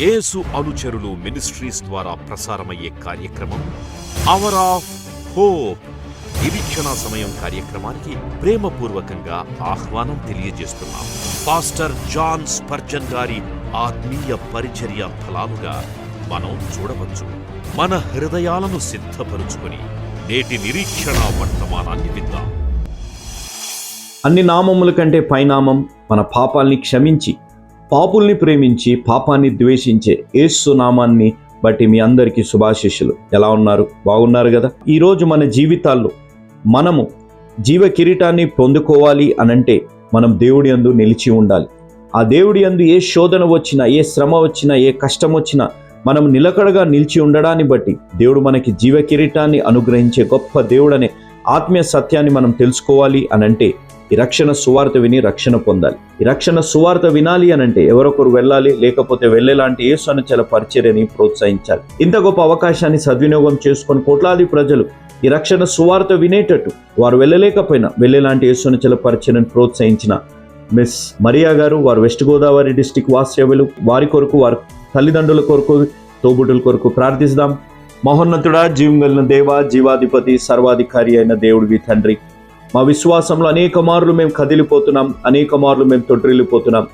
యేసు అనుచరులు మినిస్ట్రీస్ ద్వారా ప్రసారమయ్యే కార్యక్రమం అవర్ ఆఫ్ హోప్ నిరీక్షణ సమయం కార్యక్రమానికి ప్రేమపూర్వకంగా ఆహ్వానం తెలియజేస్తున్నాం. పాస్టర్ జాన్ స్పర్జన్ గారి ఆత్మీయ పరిచర్య ఫలాలుగా మనం చూడవచ్చు. మన హృదయాలను సిద్ధపరుచుకొని నేటి నిరీక్షణ వర్తమానాన్ని విద్దాం అన్ని నామముల కంటే పైనామం మన పాపాల్ని క్షమించి పాపుల్ని ప్రేమించి పాపాన్ని ద్వేషించే యేసు నామాన్ని బట్టి మీ అందరికీ శుభాశిష్యులు ఎలా ఉన్నారు? బాగున్నారు కదా? ఈరోజు మన జీవితాల్లో మనము జీవ కిరీటాన్ని పొందుకోవాలి అనంటే మనం దేవుడి అందు నిలిచి ఉండాలి. ఆ దేవుడి అందు ఏ శోధన వచ్చినా ఏ శ్రమ వచ్చినా ఏ కష్టం వచ్చినా మనం నిలకడగా నిలిచి ఉండడాన్ని బట్టి దేవుడు మనకి జీవ కిరీటాన్ని అనుగ్రహించే గొప్ప దేవుడనే ఆత్మీయ సత్యాన్ని మనం తెలుసుకోవాలి అనంటే ఈ రక్షణ సువార్త విని రక్షణ పొందాలి. ఈ రక్షణ సువార్త వినాలి అని అంటే ఎవరొకరు వెళ్ళాలి లేకపోతే వెళ్ళేలాంటి యేసు అనుచల పరిచర్యని ప్రోత్సహించాలి. ఇంత గొప్ప అవకాశాన్ని సద్వినియోగం చేసుకుని కోట్లాది ప్రజలు ఈ రక్షణ సువార్త వినేటట్టు వారు వెళ్ళలేకపోయినా వెళ్ళేలాంటి యేసు అనుచల పరిచర్యను ప్రోత్సహించిన మిస్ మరియా గారు వారు వెస్ట్ గోదావరి డిస్టిక్ వాస్తవ్యులు వారి కొరకు వారి తల్లిదండ్రుల కొరకు తోబుట్టుల కొరకు ప్రార్థిస్తాం. మహోన్నతుడా జీవం దేవ జీవాధిపతి సర్వాధికారి అయిన దేవుడివి తండ్రి మా విశ్వాసంలో అనేక మార్లు మేము కదిలిపోతున్నాం అనేక మార్లు మేము తొట్టిల్లిపోతున్నాం.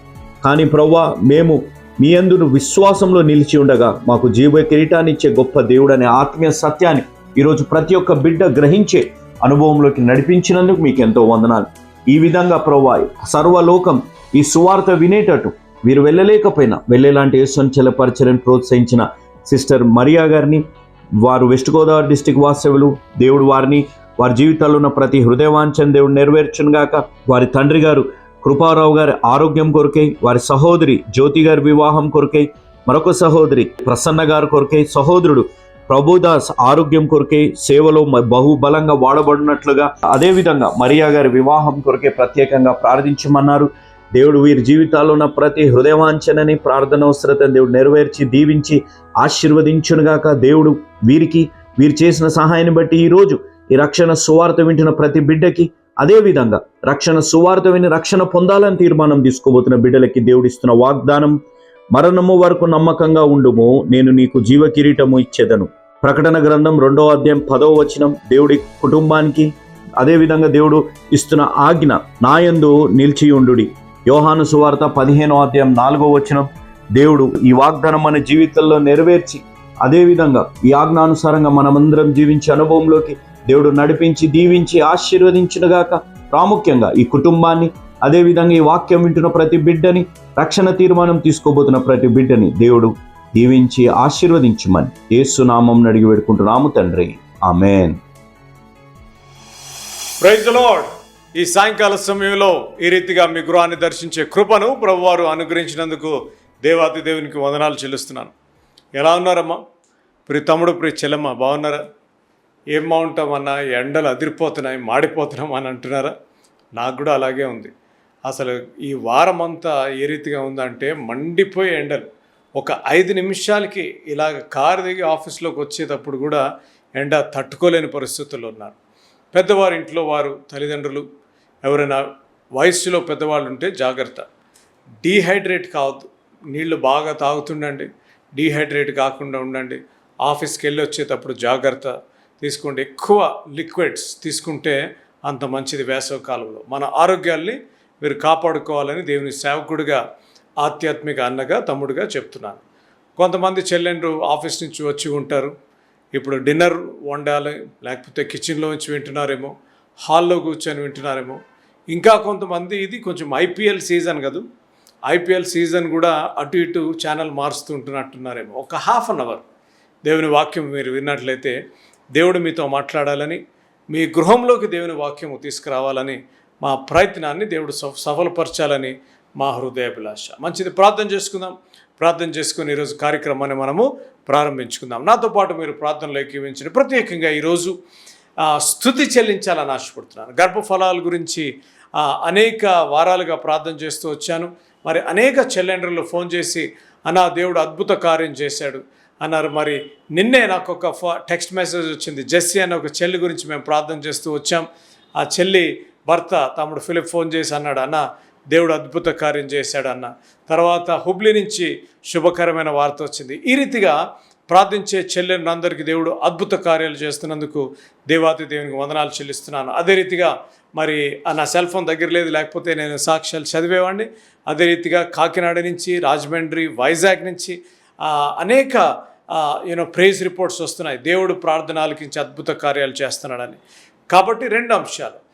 కానీ ప్రవ్వా మేము మీ అందును విశ్వాసంలో నిలిచి ఉండగా మాకు జీవ కిరీటాన్ని ఇచ్చే గొప్ప దేవుడు అనే ఆత్మీయ సత్యాన్ని ఈరోజు ప్రతి ఒక్క బిడ్డ గ్రహించే అనుభవంలోకి నడిపించినందుకు మీకు ఎంతో వందనాలు. ఈ విధంగా ప్రవ్వా సర్వలోకం ఈ సువార్త వినేటట్టు వీరు వెళ్ళలేకపోయినా వెళ్ళేలాంటి యేసంచల పరిచయం ప్రోత్సహించిన సిస్టర్ మరియా గారిని వారు వెస్ట్ గోదావరి డిస్టిక్ వాస్తవులు దేవుడు వారిని వారి జీవితాల్లో ఉన్న ప్రతి హృదయవాంఛన దేవుడు నెరవేర్చునుగాక. వారి తండ్రి గారు కృపారావు గారి ఆరోగ్యం కొరకై వారి సహోదరి జ్యోతి గారి వివాహం కొరకై మరొక సహోదరి ప్రసన్న గారి కొరకై సహోదరుడు ప్రభుదాస్ ఆరోగ్యం కొరకై సేవలో బహుబలంగా వాడబడినట్లుగా అదేవిధంగా మరియా గారి వివాహం కొరకే ప్రత్యేకంగా ప్రార్థించమన్నారు. దేవుడు వీరి జీవితాల్లో ఉన్న ప్రతి హృదయవాంఛనని ప్రార్థనవసరతను దేవుడు నెరవేర్చి దీవించి ఆశీర్వదించునుగాక. దేవుడు వీరికి వీరు చేసిన సహాయాన్ని బట్టి ఈరోజు ఈ రక్షణ సువార్త వింటున్న ప్రతి బిడ్డకి అదే విధంగా రక్షణ సువార్త విని రక్షణ పొందాలని తీర్మానం తీసుకోబోతున్న బిడ్డలకి దేవుడిస్తున్న వాగ్దానం మరణము వరకు నమ్మకంగా ఉండుము నేను నీకు జీవ కిరీటము ఇచ్చేదను. ప్రకటన గ్రంథం రెండో అధ్యాయం పదవ వచనం దేవుడి కుటుంబానికి అదేవిధంగా దేవుడు ఇస్తున్న ఆజ్ఞ నాయందు నిలిచి ఉండుడి. యోహాను సువార్త పదిహేనో అధ్యాయం నాలుగో వచనం దేవుడు ఈ వాగ్దానం మన జీవితంలో నెరవేర్చి అదేవిధంగా ఈ ఆజ్ఞానుసారంగా మనమందరం జీవించే అనుభవంలోకి దేవుడు నడిపించి దీవించి ఆశీర్వదించునుగాక. ప్రాముఖ్యంగా ఈ కుటుంబాన్ని అదేవిధంగా ఈ వాక్యం వింటున్న ప్రతి బిడ్డని రక్షణ తీర్మానం తీసుకోబోతున్న ప్రతి బిడ్డని దేవుడు దీవించి ఆశీర్వదించమని ఏసునామం అడిగి పెడుకుంటున్నాము తండ్రి. ఆమెన్. Praise Lord. ఈ సాయంకాల సమయంలో ఈ రీతిగా మీ గృహాన్ని దర్శించే కృపను ప్రభువారు అనుగ్రహించినందుకు దేవాతి దేవునికి వందనాలు చెల్లిస్తున్నాను. ఎలా ఉన్నారమ్మా? ప్రి తమ్ముడు ప్రి చెల్లమ్మ బాగున్నారా? ఏం బాగుంటామన్నా ఎండలు అదిరిపోతున్నాయి మాడిపోతున్నాం అని అంటున్నారా? నాకు కూడా అలాగే ఉంది. అసలు ఈ వారం అంతా ఏ రీతిగా ఉందంటే మండిపోయే ఎండలు. ఒక ఐదు నిమిషాలకి ఇలాగ కారు దిగి ఆఫీస్లోకి వచ్చేటప్పుడు కూడా ఎండ తట్టుకోలేని పరిస్థితుల్లో ఉన్నారు. పెద్దవారి ఇంట్లో వారు తల్లిదండ్రులు ఎవరైనా వయస్సులో పెద్దవాళ్ళు ఉంటే జాగ్రత్త. డీహైడ్రేట్ కావద్దు. నీళ్ళు బాగా తాగుతుండండి. డీహైడ్రేట్ కాకుండా ఉండండి. ఆఫీస్కి వెళ్ళి వచ్చేటప్పుడు జాగ్రత్త. తీసుకోండి. ఎక్కువ లిక్విడ్స్ తీసుకుంటే అంత మంచిది వేసవ కాలంలో. మన ఆరోగ్యాల్ని మీరు కాపాడుకోవాలని దేవుని సేవకుడిగా ఆధ్యాత్మిక అన్నగా తమ్ముడిగా చెప్తున్నాను. కొంతమంది చెల్లెండ్రు ఆఫీస్ నుంచి వచ్చి ఉంటారు. ఇప్పుడు డిన్నర్ వండాలి లేకపోతే కిచెన్లో నుంచి వింటున్నారేమో హాల్లో కూర్చొని వింటున్నారేమో. ఇంకా కొంతమంది ఇది కొంచెం ఐపీఎల్ సీజన్ కదా. ఐపీఎల్ సీజన్ కూడా అటు ఇటు ఛానల్ మారుస్తూ ఉంటున్నట్టున్నారేమో. ఒక హాఫ్ అన్ అవర్ దేవుని వాక్యం మీరు విన్నట్లయితే దేవుడు మీతో మాట్లాడాలని మీ గృహంలోకి దేవుని వాక్యము తీసుకురావాలని మా ప్రయత్నాన్ని దేవుడు సఫలపరచాలని మా హృదయాభిలాష. మంచిది ప్రార్థన చేసుకుందాం. ప్రార్థన చేసుకుని ఈరోజు కార్యక్రమాన్ని మనము ప్రారంభించుకుందాం. నాతో పాటు మీరు ప్రార్థనలో ఏకీవించండి ప్రత్యేకంగా ఈరోజు స్థుతి చెల్లించాలని ఆశపడుతున్నాను. గర్భఫలాల గురించి అనేక వారాలుగా ప్రార్థన చేస్తూ వచ్చాను. మరి అనేక చెల్లెండ్రులు ఫోన్ చేసి అనా దేవుడు అద్భుత కార్యం చేశాడు. అన్నారు. మరి నిన్నే నాకు ఒక ఫ- టెక్స్ట్ మెసేజ్ వచ్చింది. జెస్సీ అనే ఒక చెల్లి గురించి మేము ప్రార్థన చేస్తూ వచ్చాం. ఆ చెల్లి భర్త తమ్ముడు ఫిలిప్ ఫోన్ చేసి అన్నాడు అన్న దేవుడు అద్భుత కార్యం చేశాడన్న తర్వాత హుబ్లీ నుంచి శుభకరమైన వార్త వచ్చింది. ఈ రీతిగా ప్రార్థించే చెల్లెని అందరికీ దేవుడు అద్భుత కార్యాలు చేస్తున్నందుకు దేవాతి దేవునికి వందనాలు చెల్లిస్తున్నాను. అదే రీతిగా మరి ఆ నా సెల్ ఫోన్ దగ్గర లేదు లేకపోతే నేను సాక్ష్యాలు చదివేవాడిని. అదే రీతిగా కాకినాడ నుంచి రాజమండ్రి వైజాగ్ నుంచి అనేక యూనో ప్రేజ్ రిపోర్ట్స్ వస్తున్నాయి. దేవుడు ప్రార్థన ఆలకించి అద్భుత కార్యాలు చేస్తున్నాడని. కాబట్టి రెండు అంశాలు.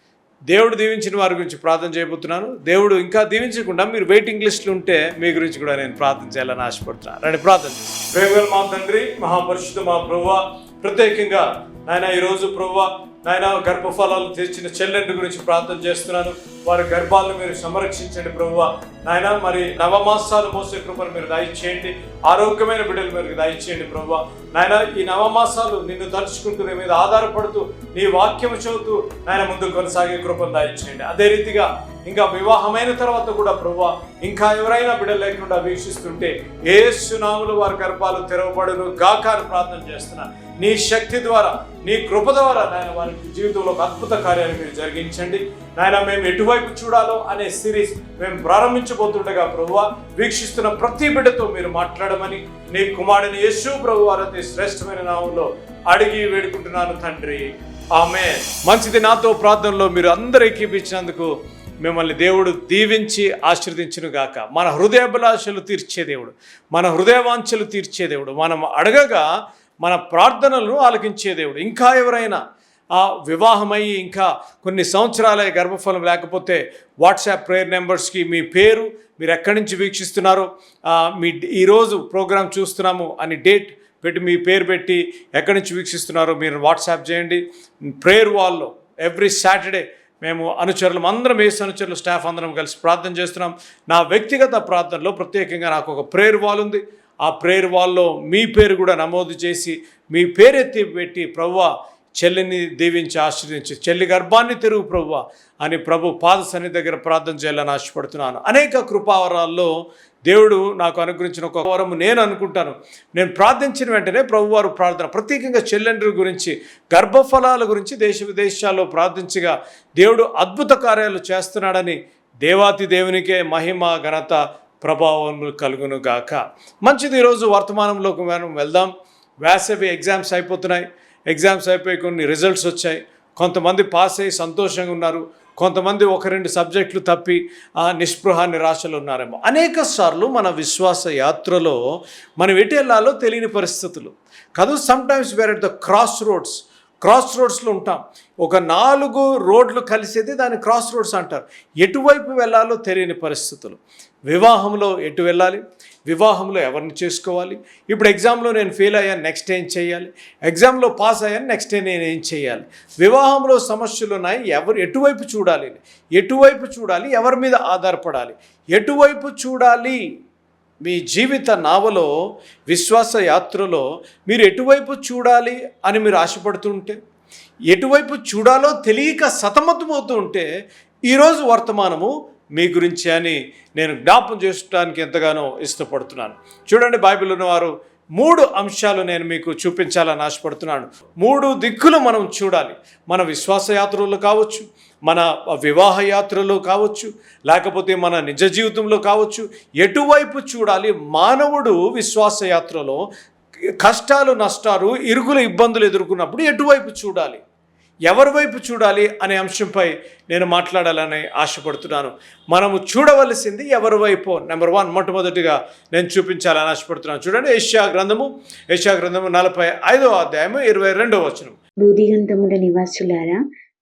దేవుడు దీవించిన వారి గురించి ప్రార్థన చేయబోతున్నాను. దేవుడు ఇంకా దీవించకుండా మీరు వెయిటింగ్ లిస్టులు ఉంటే మీ గురించి కూడా నేను ప్రార్థన చేయాలని ఆశపడుతున్నాను రండి ప్రార్థన చేస్తాను. ప్రేమగల మా తండ్రి మహాపరిశుద్ధ మా ప్రభువ ప్రత్యేకంగా ఆయన ఈరోజు ప్రభువ నాయన గర్భఫలాలు తెచ్చిన చెల్లెండి గురించి ప్రార్థన చేస్తున్నాను. వారి గర్భాలను మీరు సంరక్షించండి ప్రభువ. నాయన మరి నవమాసాలు మోసే కృపను మీరు దయచేయండి. ఆరోగ్యమైన బిడ్డలు మీరు దయచేయండి ప్రభువ. నాయన ఈ నవమాసాలు నిన్ను తలుచుకుంటూ నీ మీద ఆధారపడుతూ నీ వాక్యం చదువుతూ నాయన ముందు కొనసాగే కృపను దయచేయండి. అదే రీతిగా ఇంకా వివాహమైన తర్వాత కూడా ప్రభువ ఇంకా ఎవరైనా బిడ్డలు లేకుండా వీక్షిస్తుంటే ఏ సునాములు వారి గర్భాలు తెరవబడును గాక అని ప్రార్థన చేస్తున్నా. నీ శక్తి ద్వారా నీ కృప ద్వారా నాయన వారి జీవితంలో ఒక అద్భుత కార్యాన్ని మీరు జరిగించండి. నాయన మేము ఎటువైపు చూడాలో అనే సిరీస్ మేము ప్రారంభించబోతుండగా ప్రభువ వీక్షిస్తున్న ప్రతి బిడ్డతో మీరు మాట్లాడమని నీ కుమారుని యేసు ప్రభు వారి శ్రేష్టమైన నామంలో అడిగి వేడుకుంటున్నాను తండ్రి. ఆమె మంచిది నాతో ప్రార్థనలో మీరు అందరూ ఎక్కిపించినందుకు మిమ్మల్ని దేవుడు దీవించి ఆశీర్దించును గాక మన హృదయాభిలాషలు తీర్చే దేవుడు మన హృదయవాంఛలు తీర్చే దేవుడు మనం అడగగా మన ప్రార్థనలను ఆలకించే దేవుడు. ఇంకా ఎవరైనా ఆ వివాహమయ్యి ఇంకా కొన్ని సంవత్సరాల గర్భఫలం లేకపోతే వాట్సాప్ ప్రేయర్ నెంబర్స్కి మీ పేరు మీరు ఎక్కడి నుంచి వీక్షిస్తున్నారు? మీ ఈరోజు ప్రోగ్రాం చూస్తున్నాము అని డేట్ పెట్టి మీ పేరు పెట్టి ఎక్కడి నుంచి వీక్షిస్తున్నారో మీరు వాట్సాప్ చేయండి. ప్రేయర్ వాల్లో ఎవ్రీ సాటర్డే మేము అనుచరులు అందరం వేసి అనుచరులు స్టాఫ్ అందరం కలిసి ప్రార్థన చేస్తున్నాం. నా వ్యక్తిగత ప్రార్థనలో ప్రత్యేకంగా నాకు ఒక ప్రేయర్ వాల్ ఉంది. ఆ ప్రేయర్ వాల్లో మీ పేరు కూడా నమోదు చేసి మీ పేరెత్తి పెట్టి ప్రవ్వా చెల్లిని దీవించి ఆశ్రయించి చెల్లి గర్భాన్ని తెరుగు ప్రభు అని ప్రభు పాద సన్ని దగ్గర ప్రార్థన చేయాలని ఆశపడుతున్నాను. అనేక కృపావరాల్లో దేవుడు నాకు అనుగ్రహించిన ఒక వరము నేను అనుకుంటాను. నేను ప్రార్థించిన వెంటనే ప్రభువారు ప్రార్థన ప్రత్యేకంగా చెల్లెండ్రి గురించి గర్భఫలాల గురించి దేశ విదేశాల్లో ప్రార్థించగా దేవుడు అద్భుత కార్యాలు చేస్తున్నాడని దేవాతి దేవునికే మహిమ ఘనత ప్రభావములు కలుగును గాక మంచిది ఈరోజు వర్తమానంలోకి మనం వెళ్దాం. వేసవి ఎగ్జామ్స్ అయిపోతున్నాయి. ఎగ్జామ్స్ అయిపోయి కొన్ని రిజల్ట్స్ వచ్చాయి. కొంతమంది పాస్ అయ్యి సంతోషంగా ఉన్నారు. కొంతమంది ఒక రెండు సబ్జెక్టులు తప్పి ఆ, నిస్పృహ నిరాశలు ఉన్నారేమో. అనేక సార్లు మన విశ్వాస యాత్రలో మనం ఎటు వెళ్ళాలో తెలియని పరిస్థితులు. కాదు sometimes where at the crossroads cross రోడ్స్లో ఉంటాం. ఒక నాలుగు రోడ్లు కలిసేది దాన్ని క్రాస్ రోడ్స్ అంటారు. ఎటువైపు వెళ్ళాలో తెలియని పరిస్థితులు. వివాహంలో ఎటు వెళ్ళాలి? వివాహంలో ఎవరిని చేసుకోవాలి? ఇప్పుడు ఎగ్జామ్లో నేను ఫెయిల్ అయ్యాను నెక్స్ట్ ఏం చేయాలి? ఎగ్జామ్లో పాస్ అయ్యాను నెక్స్ట్ నేను ఏం చేయాలి? వివాహంలో సమస్యలు ఉన్నాయి ఎవరు ఎటువైపు చూడాలి? ఎటువైపు చూడాలి? ఎవరి మీద ఆధారపడాలి? ఎటువైపు చూడాలి? మీ జీవిత నావలో విశ్వాస యాత్రలో మీరు ఎటువైపు చూడాలి అని మీరు ఆశపడుతుంటే ఎటువైపు చూడాలో తెలియక సతమతమవుతూ ఉంటే ఈరోజు వర్తమానము మీ గురించి అని నేను జ్ఞాపం చేసుకోవడానికి ఎంతగానో ఇష్టపడుతున్నాను. చూడండి బైబిల్ ఉన్నవారు మూడు అంశాలు నేను మీకు చూపించాలని ఆశపడుతున్నాను. మూడు దిక్కులు మనం చూడాలి. మన విశ్వాస యాత్రలు కావచ్చు మన వివాహ యాత్రలో కావచ్చు లేకపోతే మన నిజ జీవితంలో కావచ్చు ఎటువైపు చూడాలి? మానవుడు విశ్వాస యాత్రలో కష్టాలు నష్టాలు ఇరుగులు ఇబ్బందులు ఎదుర్కొన్నప్పుడు ఎటువైపు చూడాలి? ఎవరి వైపు చూడాలి అనే అంశంపై నేను మాట్లాడాలని ఆశపడుతున్నాను. మనము చూడవలసింది ఎవరి వైపు? నెంబర్ వన్ మొట్టమొదటిగా నేను చూపించాలని ఆశపడుతున్నాను. చూడండి ఏషియా గ్రంథము ఏషియా గ్రంథము నలభై ఐదో అధ్యాయము ఇరవై రెండో వచనం. బూదిగంతముల నివాసులారా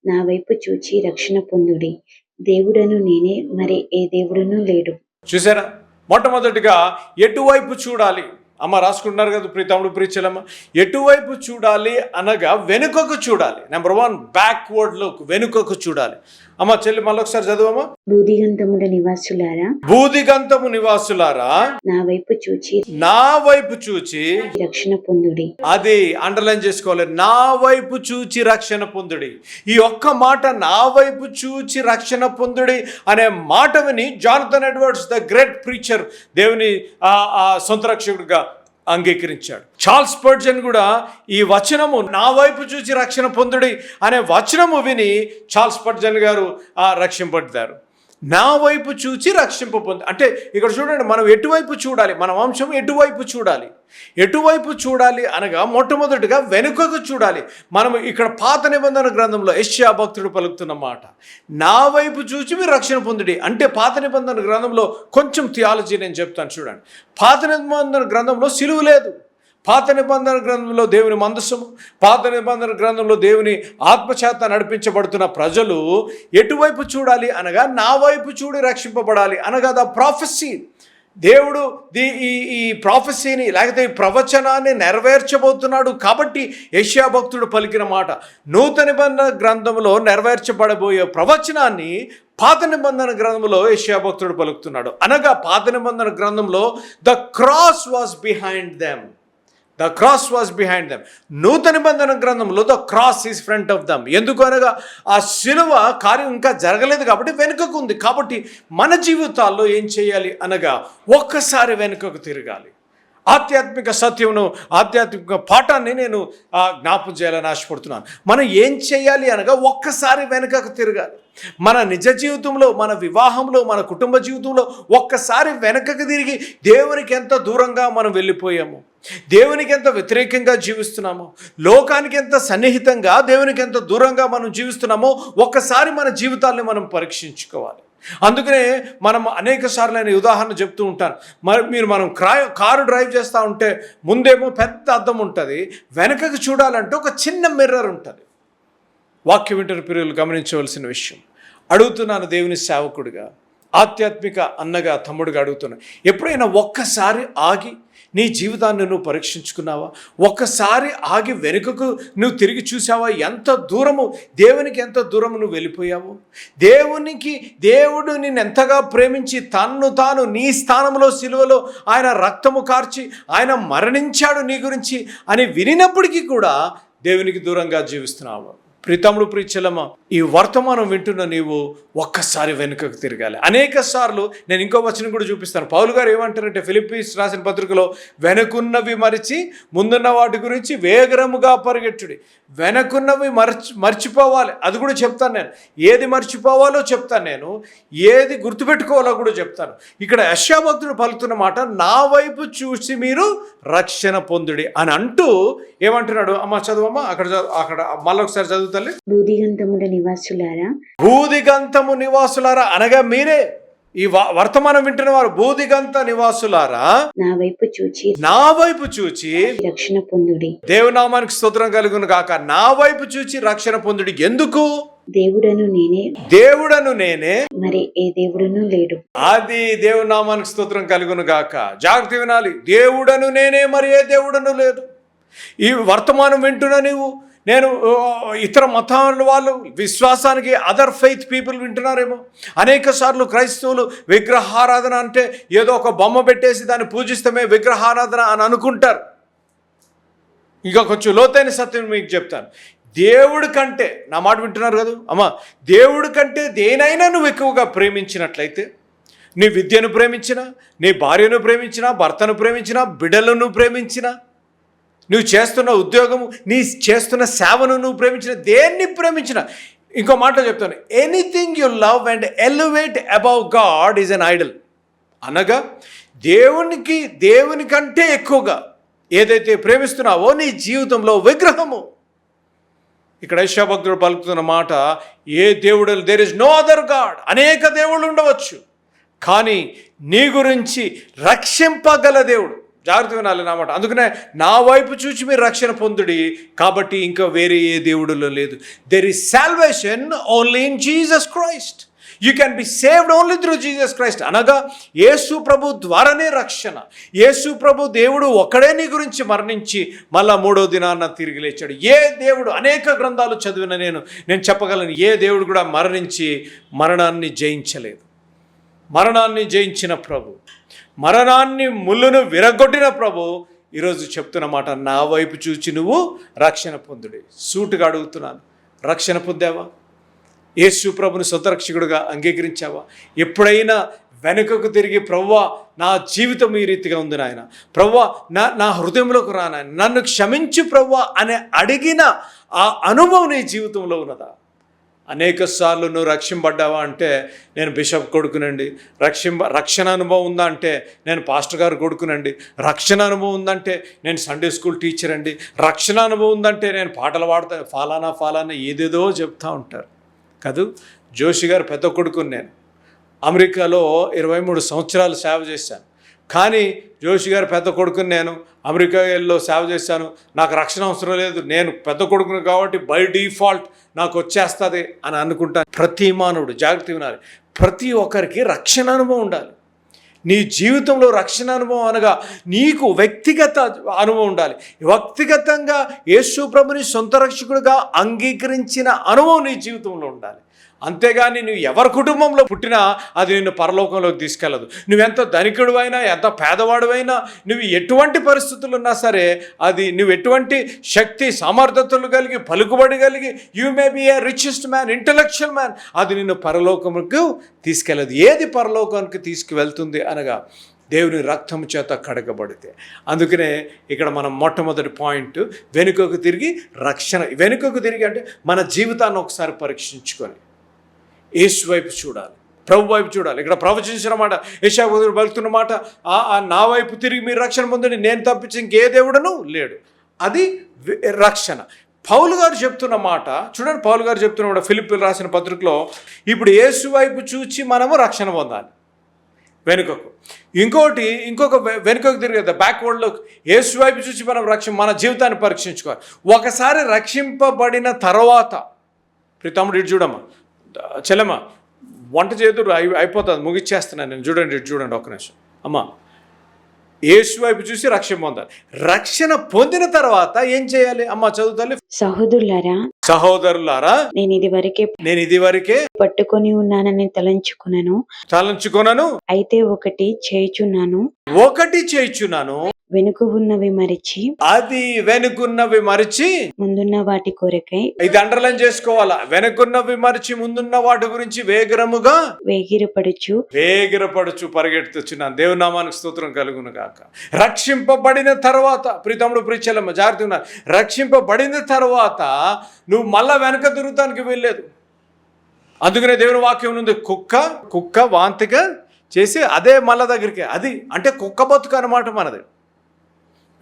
నా వైపు చూచి రక్షణ పొందుడి. దేవుడను నేనే మరి ఏ దేవుడును లేడు. చూసారా? మొట్టమొదటిగా ఎటువైపు చూడాలి? అమ్మ రాసుకుంటున్నారు కదా ప్రీతముడు ప్రీచలమ్మ ఎటువైపు చూడాలి అనగా వెనుకకు చూడాలి. నెంబర్ వన్ బ్యాక్వర్డ్లో వెనుకకు చూడాలి. అమ్మ చెల్లి మళ్ళొకసారి చదువమ్మా. బూదిగంతముల నివాసులారా బూదిగంతము నివాసులారా. నా వైపు చూచి నా వైపు చూచి. రక్షణ పొందుడి. అది అండర్లైన్ చేసుకోవాలి. నా వైపు చూచి రక్షణ పొందుడి. ఈ ఒక్క మాట నా వైపు చూచి రక్షణ పొందుడి అనే మాట విని Jonathan Edwards the great preacher దేవుని ఆ, ఆ సొంత రక్షకుడిగా అంగీకరించాడు. చార్ల్స్ పర్జన్ కూడా ఈ వచనము నా వైపు చూసి రక్షణ పొందుడి అనే వచనము విని చార్ల్స్ పర్జన్ గారు ఆ రక్షింపడ్డారు నా వైపు చూచి రక్షింప పొంది అంటే ఇక్కడ చూడండి మనం ఎటువైపు చూడాలి? మన వంశం ఎటువైపు చూడాలి? ఎటువైపు చూడాలి అనగా మొట్టమొదటిగా వెనుకకు చూడాలి. మనం ఇక్కడ పాత నిబంధన గ్రంథంలో యష్యా భక్తుడు పలుకుతున్న మాట నా వైపు చూచి మీరు రక్షణ పొందుడి. అంటే పాత నిబంధన గ్రంథంలో కొంచెం థియాలజీ నేను చెప్తాను చూడండి. పాత నిబంధన గ్రంథంలో సిలువు లేదు. పాత నిబంధన గ్రంథంలో దేవుని మందస్సము పాత నిబంధన గ్రంథంలో దేవుని ఆత్మచేత నడిపించబడుతున్న ప్రజలు ఎటువైపు చూడాలి అనగా నా వైపు చూడి రక్షింపబడాలి అనగా ద ప్రాఫెసీ దేవుడు ది ఈ ఈ ప్రాఫెసీని లేకపోతే ఈ ప్రవచనాన్ని నెరవేర్చబోతున్నాడు కాబట్టి యష్యా భక్తుడు పలికిన మాట నూతన నిబంధన గ్రంథంలో నెరవేర్చబడబోయే ప్రవచనాన్ని పాత నిబంధన గ్రంథంలో యష్యా భక్తుడు పలుకుతున్నాడు. అనగా పాత నిబంధన గ్రంథంలో the cross was behind them the cross was behind them నూతన నిబంధన గ్రంథంలో the cross is front of them ఎందుకు అనగా ఆ శిలువ కార్యం ఇంకా జరగలేదు కాబట్టి వెనుకకు ఉంది. కాబట్టి మన జీవితాల్లో ఏం చేయాలి అనగా ఒక్కసారి వెనుకకు తిరగాలి. ఆధ్యాత్మిక సత్యమును ఆధ్యాత్మిక పాఠాన్ని నేను ఆ, జ్ఞాపం చేయాలని ఆశపడుతున్నాను. మనం ఏం చేయాలి అనగా ఒక్కసారి వెనుకకు తిరగాలి. మన నిజ జీవితంలో మన వివాహంలో మన కుటుంబ జీవితంలో ఒక్కసారి వెనకకు తిరిగి దేవునికి ఎంత దూరంగా మనం వెళ్ళిపోయాము? దేవునికి ఎంత వ్యతిరేకంగా జీవిస్తున్నామో? లోకానికి ఎంత సన్నిహితంగా దేవునికి ఎంత దూరంగా మనం జీవిస్తున్నామో ఒక్కసారి మన జీవితాల్ని మనం పరీక్షించుకోవాలి. అందుకనే మనం అనేక సార్లు నేను ఉదాహరణ చెప్తూ ఉంటాను మరి మీరు మనం క్రా కారు డ్రైవ్ చేస్తూ ఉంటే ముందేమో పెద్ద అద్దం ఉంటుంది వెనకకు చూడాలంటే ఒక చిన్న మిర్రర్ ఉంటుంది. వాక్య వింటర్ ప్రియులు గమనించవలసిన విషయం. అడుగుతున్నాను దేవుని సేవకుడిగా ఆధ్యాత్మిక అన్నగా తమ్ముడిగా అడుగుతున్నాను ఎప్పుడైనా ఒక్కసారి ఆగి నీ జీవితాన్ని నువ్వు పరీక్షించుకున్నావా? ఒక్కసారి ఆగి వెనుకకు నువ్వు తిరిగి చూసావా? ఎంత దూరము దేవునికి ఎంత దూరము నువ్వు వెళ్ళిపోయావు? దేవునికి దేవుడు నిన్ను ఎంతగా ప్రేమించి తన్ను తాను నీ స్థానంలో సిలువలో ఆయన రక్తము కార్చి ఆయన మరణించాడు నీ గురించి అని వినినప్పటికీ కూడా దేవునికి దూరంగా జీవిస్తున్నావు. ప్రీతముడు ప్రీచలమ ఈ వర్తమానం వింటున్న నీవు ఒక్కసారి వెనుకకు తిరగాలి. అనేక సార్లు నేను ఇంకో వచనం కూడా చూపిస్తాను. పౌలు గారు ఏమంటారంటే ఫిలిప్పీన్స్ రాసిన పత్రికలో వెనుకున్నవి మరిచి ముందున్న వాటి గురించి వేగరముగా పరిగెట్టుడి. వెనకున్నవి మర్చి మర్చిపోవాలి. అది కూడా చెప్తాను నేను. ఏది మర్చిపోవాలో చెప్తాను నేను. ఏది గుర్తుపెట్టుకోవాలో కూడా చెప్తాను. ఇక్కడ యశాభక్తుడు పలుకుతున్న మాట నా వైపు చూసి మీరు రక్షణ పొందుడి అని అంటూ ఏమంటున్నాడు? అమ్మ చదువమ్మా అక్కడ చదువు అక్కడ మళ్ళీ ఒకసారి చదువుతాలి బూదిగంతముల నివాసులారా భూదిగంతము నివాసులారా అనగా మీరే. ఈ వర్తమానం వింటున్న వారు భూదిగంత నివాసులారా. నా వైపు చూచి నా వైపు చూచి రక్షణ పొందుడి. దేవునామానికి స్తోత్రం కలుగును కాక నా వైపు చూచి రక్షణ పొందుడి. ఎందుకు? దేవుడను నేనే. దేవుడను నేనే. మరి ఏ దేవుడును లేడు. అది దేవునామానికి స్తోత్రం కలుగును గాక. జాగ్రత్త వినాలి. దేవుడను నేనే మరి ఏ దేవుడను లేదు. ఈ వర్తమానం వింటున్నా నీవు నేను ఇతర మతాల వాళ్ళు విశ్వాసానికి అదర్ ఫెయిత్ పీపుల్ వింటున్నారేమో. అనేక సార్లు క్రైస్తవులు విగ్రహారాధన అంటే ఏదో ఒక బొమ్మ పెట్టేసి దాన్ని పూజిస్తామే విగ్రహారాధన అని అనుకుంటారు. ఇంకా కొంచెం లోతైన సత్యం మీకు చెప్తాను. దేవుడి కంటే నా మాట వింటున్నారు కదా? అమ్మా దేవుడి కంటే దేనైనా నువ్వు ఎక్కువగా ప్రేమించినట్లయితే నీ విద్యను ప్రేమించినా నీ భార్యను ప్రేమించినా భర్తను ప్రేమించినా బిడ్డలను ప్రేమించినా నువ్వు చేస్తున్న ఉద్యోగము నీ చేస్తున్న సేవను నువ్వు ప్రేమించిన దేన్ని ప్రేమించిన. ఇంకో మాట చెప్తాను. Anything you love and elevate above God is an idol అనగా దేవునికి దేవుని కంటే ఎక్కువగా ఏదైతే ప్రేమిస్తున్నావో నీ జీవితంలో విగ్రహము. ఇక్కడ యశాభక్తుడు పలుకుతున్న మాట ఏ దేవుడు there is no other God అనేక దేవుళ్ళు ఉండవచ్చు. కానీ నీ గురించి రక్షింపగల దేవుడు. జాగ్రత్త వినాలి నా మాట. అందుకనే నా వైపు చూచి మీరు రక్షణ పొందుడి. కాబట్టి ఇంకా వేరే ఏ దేవుడులో లేదు. There is salvation only in Jesus Christ you can be saved only through Jesus Christ అనగా యేసు ప్రభు ద్వారానే రక్షణ. యేసు ప్రభు దేవుడు ఒక్కడే నీ గురించి మరణించి మళ్ళా మూడో దినాన్న తిరిగి లేచాడు. ఏ దేవుడు అనేక గ్రంథాలు చదివిన నేను నేను చెప్పగలను ఏ దేవుడు కూడా మరణించి మరణాన్ని జయించలేదు. మరణాన్ని జయించిన ప్రభు. మరణాన్ని ముళ్ళును విరగొట్టిన ప్రభు ఈరోజు చెప్తున్న మాట నా వైపు చూచి నువ్వు రక్షణ పొందుడి. సూటుగా అడుగుతున్నాను. రక్షణ పొందావా? యేసు ప్రభుని సొంత రక్షకుడుగా అంగీకరించావా? ఎప్పుడైనా వెనుకకు తిరిగి ప్రవ్వా నా జీవితం ఈ రీతిగా ఉంది నాయన. ప్రవ్వా నా నా హృదయంలోకి రానాయన నన్ను క్షమించు ప్రవ్వా అని అడిగిన ఆ అనుభవం నీ జీవితంలో ఉన్నదా? అనేక సార్లు నువ్వు రక్షింపడ్డావా అంటే నేను బిషప్ కొడుకునండి. రక్షింప రక్షణ అనుభవం ఉందా అంటే నేను పాస్టర్ గారు కొడుకునండి. రక్షణ అనుభవం ఉందంటే నేను సండే స్కూల్ టీచర్ అండి. రక్షణ అనుభవం ఉందంటే నేను పాటలు పాడతా ఫలానా ఫాలానా ఏదేదో చెప్తా ఉంటారు. కాదు జోషి గారు పెద్ద కొడుకుని నేను. అమెరికాలో ఇరవై మూడు సంవత్సరాలు సేవ చేశాను. కానీ జోషి గారు పెద్ద కొడుకుని నేను అమెరికాలో సేవ చేశాను. నాకు రక్షణ అవసరం లేదు. నేను పెద్ద కొడుకుని కాబట్టి బై డిఫాల్ట్ నాకు వచ్చేస్తుంది అని అనుకుంటాను ప్రతి మానవుడు జాగ్రత్త వినాలి. ప్రతి ఒక్కరికి రక్షణ అనుభవం ఉండాలి. నీ జీవితంలో రక్షణ అనుభవం అనగా నీకు వ్యక్తిగత అనుభవం ఉండాలి. వ్యక్తిగతంగా యేసు ప్రభుని సొంత రక్షకుడిగా అంగీకరించిన అనుభవం నీ జీవితంలో ఉండాలి. అంతేగాని నువ్వు ఎవరి కుటుంబంలో పుట్టినా అది నిన్ను పరలోకంలోకి తీసుకెళ్ళదు. నువ్వెంత ధనికుడివైనా ఎంత పేదవాడువైనా నువ్వు ఎటువంటి పరిస్థితులు ఉన్నా సరే అది నువ్వు ఎటువంటి శక్తి సామర్థ్యతలు కలిగి పలుకుబడి కలిగి you may be a richest man intellectual man అది నిన్ను పరలోకముకు తీసుకెళ్ళదు. ఏది పరలోకానికి తీసుకువెళ్తుంది అనగా దేవుని రక్తము చేత కడగబడితే. అందుకనే ఇక్కడ మనం మొట్టమొదటి పాయింట్ వెనుకకు తిరిగి రక్షణ. వెనుకకు తిరిగి అంటే మన జీవితాన్ని ఒకసారి పరీక్షించుకొని. యేసు వైపు చూడాలి. ప్రభు వైపు చూడాలి. ఇక్కడ ప్రవచించిన మాట యశాబుద్ధుడు పలుకుతున్న మాట "ఆ- నా వైపు తిరిగి మీరు రక్షణ పొందండి నేను తప్పించి ఇంకే దేవుడను లేడు. అది రక్షణ. పౌలు గారు చెప్తున్న మాట చూడండి పౌలు గారు చెప్తున్న మాట ఫిలిపిల్ రాసిన పత్రికలో ఇప్పుడు యేసు వైపు చూచి మనము రక్షణ పొందాలి. వెనుకకు. ఇంకోటి ఇంకొక వెనుకకు తిరిగి బ్యాక్వర్డ్లో యేసు వైపు చూసి మనం రక్షణ మన జీవితాన్ని పరీక్షించుకోవాలి. ఒకసారి రక్షింపబడిన తర్వాత ప్రీతమ్ముడు ఇటు చూడమ్మా. చెల్లెమ్మ వంట చేతుడు అయి అయిపోతుంది ముగిచ్చేస్తున్నాను నేను. చూడండి చూడండి ఒక్క నిమిషం. అమ్మా యేసు వైపు చూసి రక్షణ పొందాలి. రక్షణ పొందిన తర్వాత ఏం చేయాలి? అమ్మ చదువుతాలి సహోదరులారా సహోదరులారా నేను ఇది వరకే నేను ఇది వరకే పట్టుకొని ఉన్నానని తలంచుకున్నాను. తలంచుకొనను అయితే ఒకటి చేయుచున్నాను. ఒకటి చేయుచున్నాను. వెనుక ఉన్నవి మరిచి అది వెనుకున్నవి మరిచి ముందున్న వాటి కొరకై ఇది అండర్లైన్ చేసుకోవాలా? వెనుకున్నవి మరిచి ముందున్న వాటి గురించి వేగరముగా వేగిరపడుచు వేగిరపడుచు పరిగెడుతున్నాను దేవునామానికి స్తోత్రం కలుగును గాక రక్షింపబడిన తర్వాత ప్రీతముడు ప్రీచలమ్మ జాగ్రత్త ఉన్నారు రక్షింపబడిన తర్వాత తర్వాత నువ్వు మళ్ళా వెనక తిరుగుతానికి వెళ్ళలేదు అందుకనే దేవుని వాక్యం ఉంది కుక్క కుక్క వాంతిగా చేసి అదే మళ్ళా దగ్గరికి అది అంటే కుక్క బతుకు అనమాట మనది.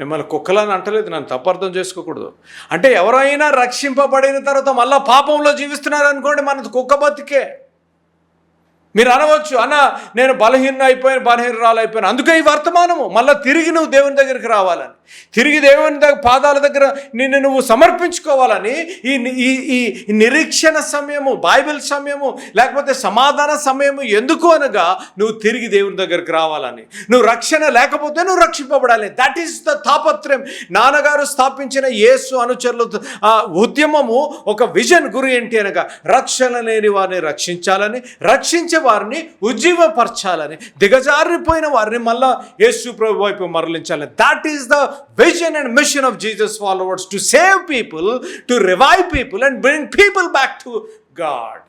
మిమ్మల్ని కుక్కలని అంటలేదు నన్ను తప్పర్థం చేసుకోకూడదు. అంటే ఎవరైనా రక్షింపబడిన తర్వాత మళ్ళా పాపంలో జీవిస్తున్నారు అనుకోండి మనది కుక్క బతికే. మీరు అనవచ్చు అన్న నేను బలహీన అయిపోయాను బలహీనరాలు అయిపోయాను. అందుకే ఈ వర్తమానము. మళ్ళీ తిరిగి నువ్వు దేవుని దగ్గరికి రావాలని. తిరిగి దేవుని దగ్గర పాదాల దగ్గర నిన్ను నువ్వు సమర్పించుకోవాలని ఈ ఈ ఈ నిరీక్షణ సమయము బైబిల్ సమయము లేకపోతే సమాధాన సమయము ఎందుకు అనగా నువ్వు తిరిగి దేవుని దగ్గరికి రావాలని. నువ్వు రక్షణ లేకపోతే నువ్వు రక్షింపబడాలి. దట్ ఈస్ ద తాపత్రయం. నాన్నగారు స్థాపించిన యేసు అనుచరులు ఉద్యమము ఒక విజన్ గురి ఏంటి అనగా రక్షణ లేని వారిని రక్షించాలని రక్షించే వారిని ఉజ్జీవపరచాలని దిగజారిపోయిన వారిని మళ్ళా యేసు ప్రభు వైపు మరలించాలని. That is the vision and mission of Jesus followers to save people to revive people and bring people back to God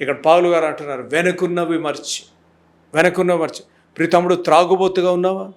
ఇక్కడ పావులు గారు అంటున్నారు వెనుకున్నవి మర్చి వెనకున్న మర్చి. ప్రి తమ్ముడు త్రాగుబోతుగా ఉన్నావా?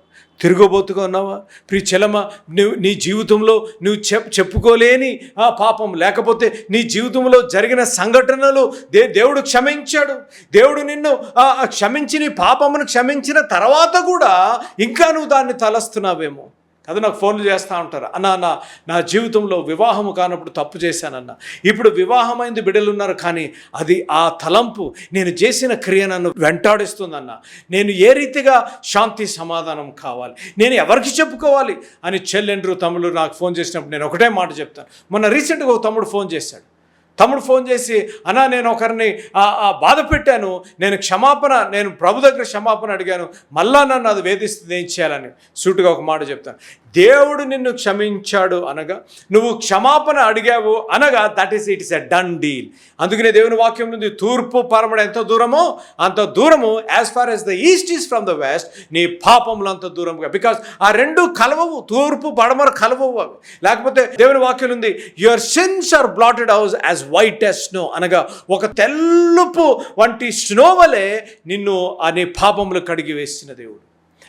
తిరుగుబోతుగా ఉన్నావా? ప్రి చెలమ నువ్వు నీ జీవితంలో నువ్వు చెప్ చెప్పుకోలేని ఆ పాపం లేకపోతే నీ జీవితంలో జరిగిన సంఘటనలు దే దేవుడు క్షమించాడు. దేవుడు నిన్ను ఆ క్షమించి నీ పాపమును క్షమించిన తర్వాత కూడా ఇంకా నువ్వు దాన్ని తలస్తున్నావేమో. అది నాకు ఫోన్లు చేస్తూ ఉంటారు. అన్నా నా నా జీవితంలో వివాహము కానప్పుడు తప్పు చేశానన్న. ఇప్పుడు వివాహమైంది బిడ్డలు ఉన్నారు కానీ అది ఆ తలంపు నేను చేసిన క్రియ నన్ను వెంటాడిస్తుందన్న. నేను ఏ రీతిగా శాంతి సమాధానం కావాలి? నేను ఎవరికి చెప్పుకోవాలి? అని చెల్లెండ్రు తమ్ముడు నాకు ఫోన్ చేసినప్పుడు నేను ఒకటే మాట చెప్తాను. మొన్న రీసెంట్గా ఒక తమ్ముడు ఫోన్ చేశాడు. తమ్ముడు ఫోన్ చేసి అన్నా నేను ఒకరిని ఆ, బాధ పెట్టాను. నేను క్షమాపణ నేను ప్రభు దగ్గర క్షమాపణ అడిగాను. మళ్ళా నన్ను అది వేధిస్తుంది ఏం చేయాలని? సూటుగా ఒక మాట చెప్తాను. దేవుడు నిన్ను క్షమించాడు అనగా నువ్వు క్షమాపణ అడిగావు అనగా that is it is a done deal అందుకనే దేవుని వాక్యం ఉంది తూర్పు పరమడు ఎంత దూరమో అంత దూరము as far as the east is from the west నీ పాపములు అంత దూరంగా బికాస్ ఆ రెండు కలవవు తూర్పు పడమర కలవవు లేకపోతే దేవుని వాక్యం ఉంది your sins are blotted out as white as snow అనగా ఒక తెల్లుపు వంటి స్నో వలె నిన్ను ఆ నీ పాపములు కడిగి వేసిన దేవుడు.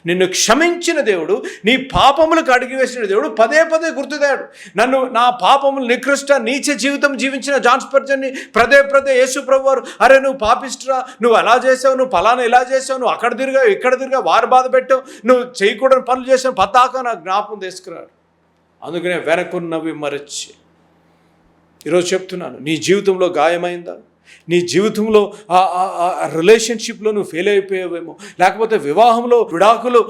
నిన్ను క్షమించిన దేవుడు నీ పాపములకు అడిగి వేసిన దేవుడు పదే పదే గుర్తుదేవుడు నన్ను నా పాపములు నికృష్ట నీచ జీవితం జీవించిన జాన్స్ స్పర్జన్ని పదే పదే యేసు ప్రభువారు అరే నువ్వు పాపిస్ట్రా నువ్వు అలా చేసావు నువ్వు ఫలానా ఇలా చేసావు నువ్వు అక్కడ తిరిగావు ఇక్కడ తిరిగా వారు బాధ పెట్టావు నువ్వు చేయకూడని పనులు చేసావు పతాక నా జ్ఞాపకం తీసుకురాడు. అందుకనే వెనకున్నవి మరచి ఈరోజు చెప్తున్నాను నీ జీవితంలో గాయమైందా? నీ జీవితంలో ఆ రిలేషన్షిప్లో నువ్వు ఫెయిల్ అయిపోయావేమో? లేకపోతే వివాహంలో విడాకులు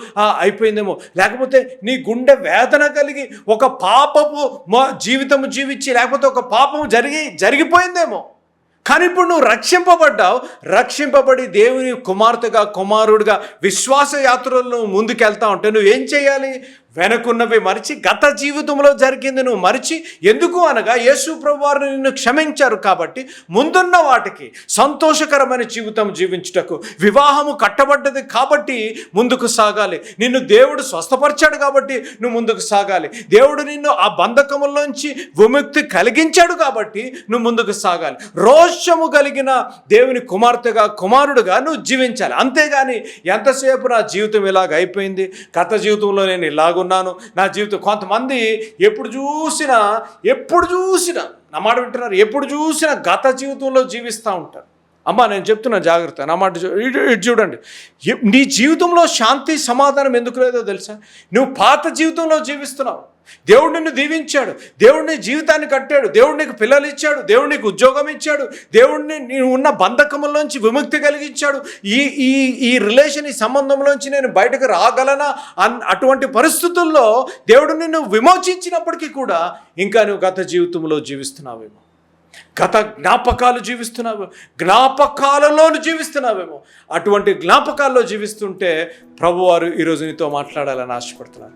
అయిపోయిందేమో? లేకపోతే నీ గుండె వేదన కలిగి ఒక పాపపు మా జీవితం జీవించి లేకపోతే ఒక పాపము జరిగి జరిగిపోయిందేమో? కానీ ఇప్పుడు నువ్వు రక్షింపబడ్డావు. రక్షింపబడి దేవుని కుమార్తెగా కుమారుడిగా విశ్వాస యాత్రల్లో ముందుకెళ్తా ఉంటే నువ్వు ఏం చేయాలి? వెనకున్నవి మరిచి గత జీవితంలో జరిగింది నువ్వు మరిచి ఎందుకు అనగా యేసు ప్రభు వారు నిన్ను క్షమించారు కాబట్టి ముందున్న వాటికి సంతోషకరమైన జీవితం జీవించుటకు వివాహము కట్టబడ్డది కాబట్టి ముందుకు సాగాలి. నిన్ను దేవుడు స్వస్థపరిచాడు కాబట్టి నువ్వు ముందుకు సాగాలి. దేవుడు నిన్ను ఆ బంధకముల్లోంచి విముక్తి కలిగించాడు కాబట్టి నువ్వు ముందుకు సాగాలి. రోషము కలిగిన దేవుని కుమార్తెగా కుమారుడుగా నువ్వు జీవించాలి. అంతేగాని ఎంతసేపు నా జీవితం ఇలాగ అయిపోయింది? గత జీవితంలో నేను ఇలాగున్నాను నా జీవితం కొంతమంది ఎప్పుడు చూసినా ఎప్పుడు చూసినా నా మాట వింటున్నారు ఎప్పుడు చూసినా గత జీవితంలో జీవిస్తూ ఉంటారు. అమ్మా నేను చెప్తున్నా జాగ్రత్త. నా మాట చూ- ఇటు చూడండి. నీ జీవితంలో శాంతి సమాధానం ఎందుకు లేదో తెలుసా? నువ్వు పాత జీవితంలో జీవిస్తున్నావు. దేవుడు నిన్ను దీవించాడు. దేవుడు నీ జీవితాన్ని కట్టాడు. దేవుడు నీకు పిల్లలు ఇచ్చాడు. దేవుడు నీకు ఉద్యోగం ఇచ్చాడు. దేవుడిని నేను ఉన్న బంధకముల్లోంచి విముక్తి కలిగించాడు. ఈ ఈ ఈ రిలేషన్ ఈ సంబంధంలోంచి నేను బయటకు రాగలనా? అన్ అటువంటి పరిస్థితుల్లో దేవుడు నిన్ను విమోచించినప్పటికీ కూడా ఇంకా నువ్వు గత జీవితంలో జీవిస్తున్నావేమో. గత జ్ఞాపకాలు జీవిస్తున్నావు జ్ఞాపకాలలోను జీవిస్తున్నావేమో? అటువంటి జ్ఞాపకాల్లో జీవిస్తుంటే ప్రభువారు ఈరోజు నీతో మాట్లాడాలని ఆశపడుతున్నారు.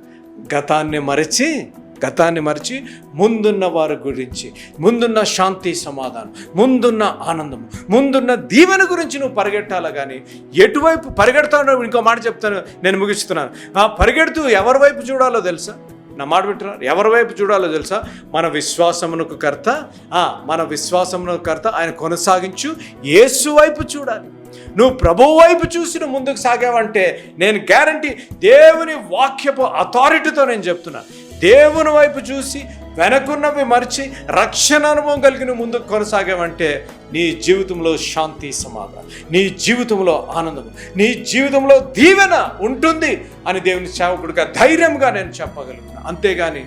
గతాన్ని మరచి గతాన్ని మరిచి ముందున్న వారి గురించి ముందున్న శాంతి సమాధానం ముందున్న ఆనందము ముందున్న దీవెన గురించి నువ్వు పరిగెట్టాలి కానీ ఎటువైపు పరిగెడతావు ఇంకో మాట చెప్తాను నేను ముగిస్తున్నాను ఆ పరిగెడుతూ ఎవరి వైపు చూడాలో తెలుసా? నా మాట వింటున్నారు? ఎవరి వైపు చూడాలో తెలుసా? మన విశ్వాసమునకు కర్త ఆ, మన విశ్వాసమునకు కర్త ఆయన కొనసాగించు. యేసు వైపు చూడాలి. నువ్వు ప్రభువు వైపు చూసి నువ్వు ముందుకు సాగావంటే నేను గ్యారంటీ దేవుని వాక్యపు అథారిటీతో నేను చెప్తున్నా. దేవుని వైపు చూసి వెనకున్నవి మరిచి రక్షణ అనుభవం కలిగిన ముందుకు కొనసాగామంటే నీ జీవితంలో శాంతి సమాధానం నీ జీవితంలో ఆనందం నీ జీవితంలో దీవెన ఉంటుంది అని దేవుని సేవకుడిగా ధైర్యంగా నేను చెప్పగలుగుతాను అంతేగాని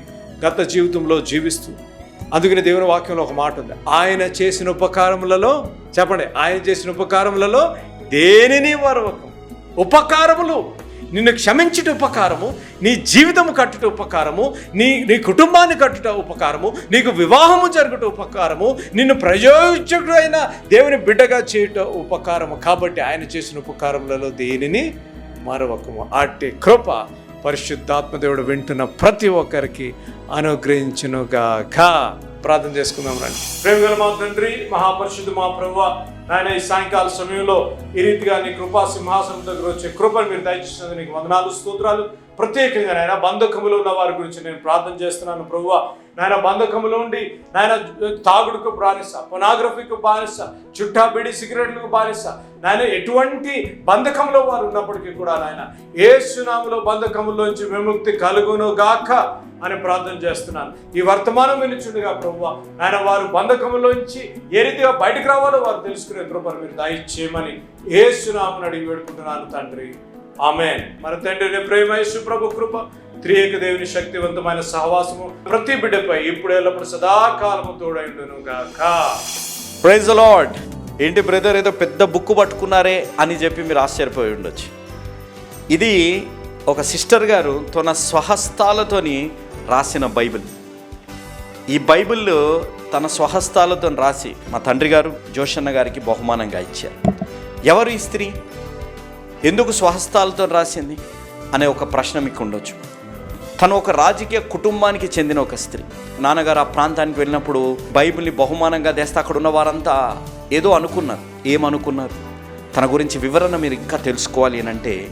గత జీవితంలో జీవిస్తూ అందుకని దేవుని వాక్యంలో ఒక మాట ఉంది. ఆయన చేసిన ఉపకారములలో చెప్పండి ఆయన చేసిన ఉపకారములలో దేనిని వరవకం ఉపకారములు నిన్ను క్షమించుట ఉపకారము నీ జీవితము కట్టుట ఉపకారము నీ నీ కుటుంబాన్ని కట్టుట ఉపకారము నీకు వివాహము జరుగుట ఉపకారము నిన్ను ప్రయోజకుడైన దేవుని బిడ్డగా చేయుట ఉపకారము. కాబట్టి ఆయన చేసిన ఉపకారములలో దేనిని? మరొకము. అట్టి కృప పరిశుద్ధాత్మదేవుడు వింటున్న ప్రతి ఒక్కరికి అనుగ్రహించునుగాక. ప్రార్థన చేసుకుందాం రండి. ప్రేమ గల మా తండ్రి మహాపరిశుద్ధ మా ప్రభు నాయన ఈ సాయంకాల సమయంలో ఈ రీతిగా నీ కృపా సింహాసనం దగ్గర వచ్చే కృపను మీరు దయచేసినందుకు నీకు వందనాలు స్తోత్రాలు. ప్రత్యేకంగా నాయన బంధకములు ఉన్న వారి గురించి నేను ప్రార్థన చేస్తున్నాను ప్రభువా. నాయన బంధకములు ఉండి నాయన తాగుడుకు బానిస పొనాగ్రఫీకు బానిస చుట్టా బిడి సిగరెట్లకు బానిస నాయన ఎటువంటి బంధకంలో వారు ఉన్నప్పటికీ కూడా నాయన ఏ సునాములో బంధకములోంచి విముక్తి కలుగును గాక అని ప్రార్థన చేస్తున్నాను. ఈ వర్తమానం వినిచుండగా ప్రభు ఆయన వారు బంధకంలోంచి ఏ రీతిగా బయటకు రావాలో వారు తెలుసుకునే కృపను మీరు దయచేయమని ఏ సునామని అడిగి వేడుకుంటున్నాను తండ్రి. ఆమె మన తండ్రి యేసు ప్రభు కృప త్రియేక దేవుని శక్తివంతమైన సహవాసము ప్రతి బిడ్డపై ఇప్పుడు ఎల్లప్పుడు సదాకాలము తోడైండును గాక. ప్రైజ్ లార్డ్ ఏంటి బ్రదర్ ఏదో పెద్ద బుక్ పట్టుకున్నారే అని చెప్పి మీరు ఆశ్చర్యపోయి ఉండొచ్చు. ఇది ఒక సిస్టర్ గారు తన స్వహస్తాలతోని రాసిన బైబిల్. ఈ బైబిల్ తన స్వహస్తాలతో రాసి మా తండ్రి గారు జోషన్న గారికి బహుమానంగా ఇచ్చారు. ఎవరు ఈ స్త్రీ? ఎందుకు స్వహస్తాలతో రాసింది? అనే ఒక ప్రశ్న మీకు ఉండొచ్చు. తను ఒక రాజకీయ కుటుంబానికి చెందిన ఒక స్త్రీ. నాన్నగారు ఆ ప్రాంతానికి వెళ్ళినప్పుడు బైబిల్ని బహుమానంగా తెస్తే అక్కడ ఉన్న వారంతా ఏదో అనుకున్నారు. ఏమనుకున్నారు? తన గురించి వివరణ మీరు ఇంకా తెలుసుకోవాలి అని అంటే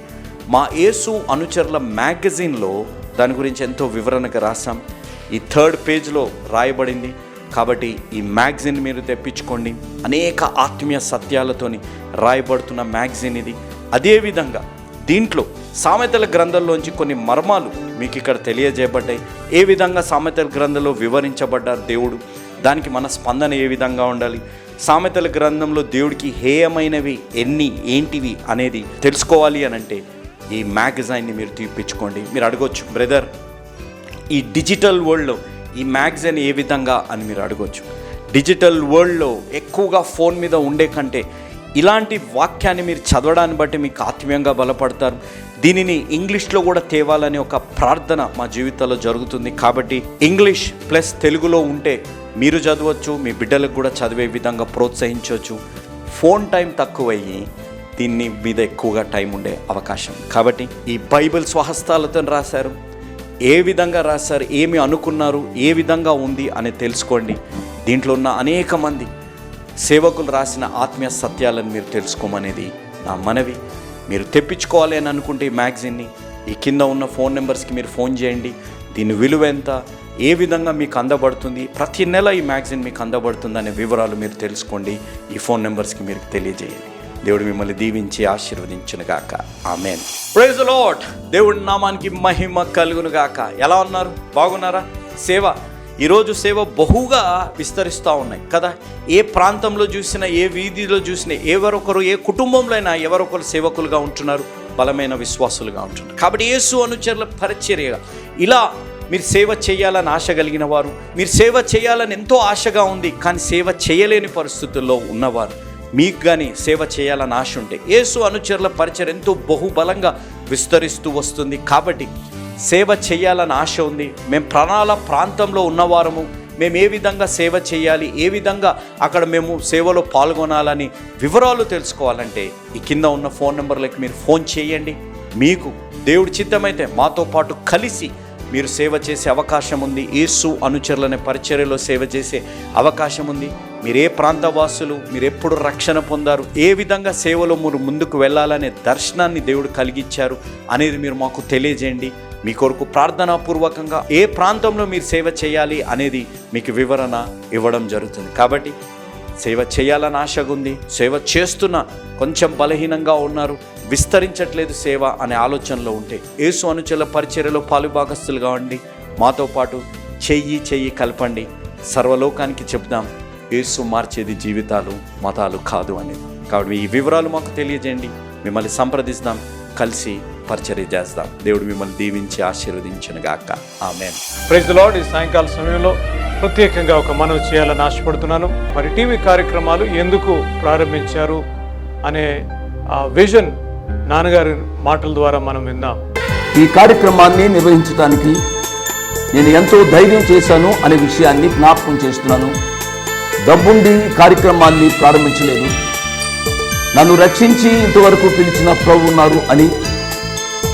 మా యేసు అనుచరుల మ్యాగజైన్లో దాని గురించి ఎంతో వివరణగా రాసాం ఈ థర్డ్ పేజ్లో రాయబడింది. కాబట్టి ఈ మ్యాగజైన్ మీరు తెప్పించుకోండి. అనేక ఆత్మీయ సత్యాలతోని రాయబడుతున్న మ్యాగజైన్ ఇది. అదేవిధంగా దీంట్లో సామెతల గ్రంథంలోంచి కొన్ని మర్మాలు మీకు ఇక్కడ తెలియజేయబడ్డాయి. ఏ విధంగా సామెతల గ్రంథంలో వివరించబడ్డారు దేవుడు? దానికి మన స్పందన ఏ విధంగా ఉండాలి? సామెతల గ్రంథంలో దేవుడికి హేయమైనవి ఎన్ని ఏంటివి అనేది తెలుసుకోవాలి అని అంటే ఈ మ్యాగజైన్ని మీరు తీపిచ్చుకోండి. మీరు అడగొచ్చు బ్రదర్ ఈ డిజిటల్ వరల్డ్లో ఈ మ్యాగజైన్ ఏ విధంగా? అని మీరు అడగొచ్చు. డిజిటల్ వరల్డ్లో ఎక్కువగా ఫోన్ మీద ఉండే కంటే ఇలాంటి వాక్యాన్ని మీరు చదవడాన్ని బట్టి మీకు ఆత్మీయంగా బలపడతారు. దీనిని ఇంగ్లీష్లో కూడా తేవాలనే ఒక ప్రార్థన మా జీవితంలో జరుగుతుంది. కాబట్టి ఇంగ్లీష్ ప్లస్ తెలుగులో ఉంటే మీరు చదవచ్చు మీ బిడ్డలకు కూడా చదివే విధంగా ప్రోత్సహించవచ్చు. ఫోన్ టైం తక్కువయ్యి దీన్ని మీద ఎక్కువగా టైం ఉండే అవకాశం. కాబట్టి ఈ బైబిల్ స్వహస్తాలతో రాశారు. ఏ విధంగా రాశారు ఏమి అనుకున్నారు ఏ విధంగా ఉంది అని తెలుసుకోండి. దీంట్లో ఉన్న అనేక మంది సేవకులు రాసిన ఆత్మీయ సత్యాలను మీరు తెలుసుకోమనేది నా మనవి. మీరు తెప్పించుకోవాలి అని అనుకుంటే ఈ మ్యాగజైన్ని ఈ కింద ఉన్న ఫోన్ నెంబర్స్కి మీరు ఫోన్ చేయండి. దీని విలువ ఎంత? ఏ విధంగా మీకు అందబడుతుంది? ప్రతి నెల ఈ మ్యాగజైన్ మీకు అందబడుతుంది అనే వివరాలు మీరు తెలుసుకోండి. ఈ ఫోన్ నెంబర్స్కి మీరు తెలియజేయండి. దేవుడు మిమ్మల్ని దీవించి ఆశీర్వదించును గాక ఆమెన్ ప్రైజ్ లాట్ దేవుడి నామానికి మహిమ కలుగును గాక ఎలా ఉన్నారు? బాగున్నారా? సేవ ఈరోజు సేవ బహుగా విస్తరిస్తూ ఉన్నాయి కదా? ఏ ప్రాంతంలో చూసినా ఏ వీధిలో చూసినా ఎవరొకరు ఏ కుటుంబంలో అయినా ఎవరొకరు సేవకులుగా ఉంటున్నారు బలమైన విశ్వాసులుగా ఉంటున్నారు. కాబట్టి యేసు అనుచరుల పరిచర్యగా ఇలా మీరు సేవ చేయాలని ఆశ కలిగిన వారు మీరు సేవ చేయాలని ఎంతో ఆశగా ఉంది కానీ సేవ చేయలేని పరిస్థితుల్లో ఉన్నవారు మీకు కానీ సేవ చేయాలని ఆశ ఉంటే యేసు అనుచరుల పరిచయం ఎంతో బహుబలంగా విస్తరిస్తూ వస్తుంది. కాబట్టి సేవ చేయాలని ఆశ ఉంది. మేము ప్రణాళ ప్రాంతంలో ఉన్నవారము. మేము ఏ విధంగా సేవ చేయాలి? ఏ విధంగా అక్కడ మేము సేవలో పాల్గొనాలని వివరాలు తెలుసుకోవాలంటే ఈ కింద ఉన్న ఫోన్ నెంబర్లకు మీరు ఫోన్ చేయండి. మీకు దేవుడి చిత్తమైతే మాతో పాటు కలిసి మీరు సేవ చేసే అవకాశం ఉంది. యేసు అనుచరులనే పరిచర్యలో సేవ చేసే అవకాశం ఉంది. మీరు ఏ ప్రాంతవాసులు మీరు ఎప్పుడు రక్షణ పొందారు. ఏ విధంగా సేవలో మీరు ముందుకు వెళ్ళాలనే దర్శనాన్ని దేవుడు కలిగించారు అనేది మీరు మాకు తెలియజేయండి. మీ కొరకు ప్రార్థనాపూర్వకంగా ఏ ప్రాంతంలో మీరు సేవ చేయాలి అనేది మీకు వివరణ ఇవ్వడం జరుగుతుంది. కాబట్టి సేవ చేయాలని ఆశగా ఉంది సేవ చేస్తున్న కొంచెం బలహీనంగా ఉన్నారు విస్తరించట్లేదు సేవ అనే ఆలోచనలో ఉంటే యేసు అనుచల పరిచర్యలో పాలుభాగస్తులుగా ఉండి మాతో పాటు చెయ్యి చెయ్యి కలపండి. సర్వలోకానికి చెప్దాం యేసు మార్చేది జీవితాలు మతాలు కాదు అనేది కాబట్టి ఈ వివరాలు మాకు తెలియజేయండి. మిమ్మల్ని సంప్రదిస్తాం కలిసి పరిచర్య చేస్తాం. దేవుడు మిమ్మల్ని దీవించి ఆశీర్వదించిన గాక. ఆమెన్. ప్రైజ్ లార్డ్ ఈ సాయంకాల సమయంలో ప్రత్యేకంగా ఒక మనవి చేయాలని ఆశపడుతున్నాను. మరి టీవీ కార్యక్రమాలు ఎందుకు ప్రారంభించారు అనే ఆ విజన్ నాన్నగారి మాటల ద్వారా మనం విందాం. ఈ కార్యక్రమాన్ని నిర్వహించడానికి నేను ఎంతో ధైర్యం చేశాను అనే విషయాన్ని జ్ఞాపకం చేస్తున్నాను. డబ్బుండి కార్యక్రమాన్ని ప్రారంభించలేదు. నన్ను రక్షించి ఇంతవరకు పిలిచిన ప్రభు ఉన్నారు అని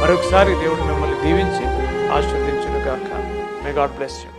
మరొకసారి దేవుడు మిమ్మల్ని దీవించి ఆశీర్వదించును గాక మే గాడ్ బ్లెస్ యూ